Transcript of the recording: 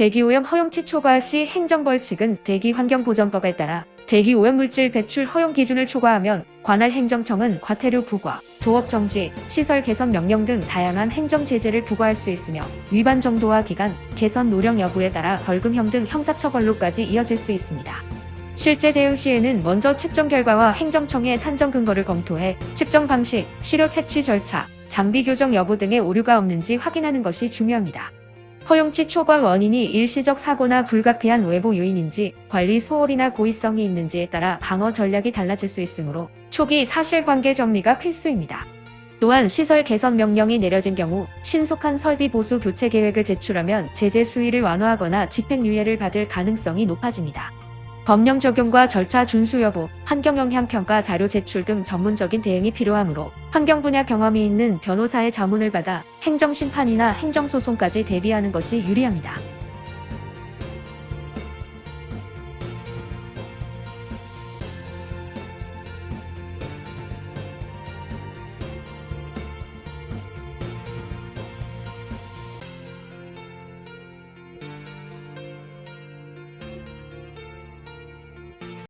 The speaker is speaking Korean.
대기오염 허용치 초과 시 행정벌칙은 대기환경보전법에 따라 대기오염물질 배출 허용 기준을 초과하면 관할 행정청은 과태료 부과, 조업 정지, 시설 개선 명령 등 다양한 행정 제재를 부과할 수 있으며 위반 정도와 기간, 개선 노력 여부에 따라 벌금형 등 형사처벌로까지 이어질 수 있습니다. 실제 대응 시에는 먼저 측정 결과와 행정청의 산정 근거를 검토해 측정 방식, 시료 채취 절차, 장비 교정 여부 등의 오류가 없는지 확인하는 것이 중요합니다. 허용치 초과 원인이 일시적 사고나 불가피한 외부 요인인지 관리 소홀이나 고의성이 있는지에 따라 방어 전략이 달라질 수 있으므로 초기 사실관계 정리가 필수입니다. 또한 시설 개선 명령이 내려진 경우 신속한 설비 보수 교체 계획을 제출하면 제재 수위를 완화하거나 집행유예를 받을 가능성이 높아집니다. 법령 적용과 절차 준수 여부, 환경 영향 평가 자료 제출 등 전문적인 대응이 필요하므로 환경 분야 경험이 있는 변호사의 자문을 받아 행정 심판이나 행정 소송까지 대비하는 것이 유리합니다.